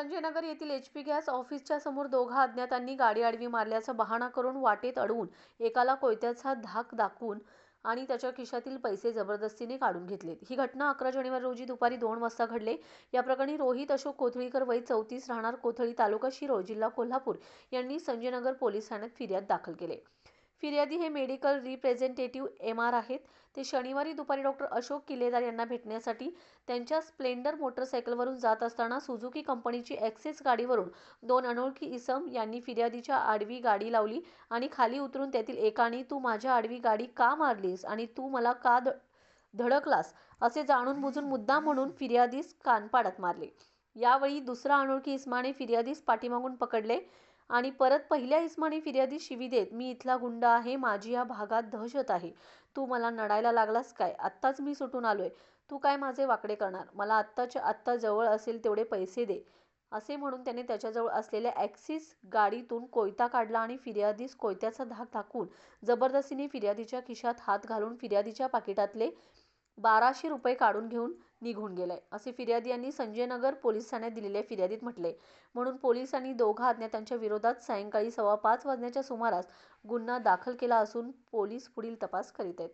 संजयनगर येथील H P gas ऑफिसच्या समोर दोघा अज्ञातांनी गाडी आडवी मारल्याचा बहाणा करून वाटेत अडवून एकाला कोयत्याचा धाक दाखवून आणि त्याच्या खिशातील पैसे जबरदस्तीने काढून घेतले. ही घटना अकरा जानेवारी रोजी दुपारी दोन वाजता घडले. या प्रकरणी रोहित अशोक कोथळीकर वय चौतीस राहणार कोथळी तालुका शिरोळ जिल्हा कोल्हापूर यांनी संजयनगर पोलीस ठाण्यात फिर्याद दाखल केले. फिर्यादी हे मेडिकल रिप्रेझेंटेटिव्ह एम आर आहेत. ते शनिवारी दुपारी डॉक्टर अशोक किल्लेदार यांना भेटण्यासाठी त्यांच्या स्प्लेंडर मोटरसायकलवरून जात असताना सुझुकी कंपनीची ॲक्सेस गाडीवरून दोन अनोळखी इसम यांनी फिर्यादीच्या आडवी गाडी लावली आणि खाली उतरून त्यातील एकाने तू माझ्या आडवी गाडी का मारलीस आणि तू मला का ध धडकलास? असे जाणून बुजून मुद्दा म्हणून फिर्यादीस कानपाडात मारले. यावेळी दुसरा अनोळखी इस्माने फिर्यादीस पाठीमागून पकडले. आणि परत पहिल्या इस्माने फिर्यादी शिवी देत मी इथला गुंड आहे माझी या भागात दहशत आहे. तू मला नडायला लागलास काय? आत्ताच मी सुटून आलोय. तू काय माझे वाकडे करणार? मला आत्ताच्या आत्ता जवळ असेल तेवढे पैसे दे. असे म्हणून त्याने त्याच्याजवळ असलेल्या ॲक्सिस गाडीतून कोयता काढला आणि फिर्यादीस कोयत्याचा धाक दाखवून जबरदस्तीने फिर्यादीच्या खिशात हात घालून फिर्यादीच्या पाकिटातले बाराशे रुपये काढून घेऊन निघून गेलाय असे फिर्यादी यांनी संजयनगर पोलीस ठाण्यात दिलेल्या फिर्यादीत म्हटले. म्हणून पोलिसांनी दोघा अज्ञातांच्या विरोधात सायंकाळी सव्वा पाच वाजण्याच्या सुमारास गुन्हा दाखल केला असून पोलीस पुढील तपास करीत आहेत.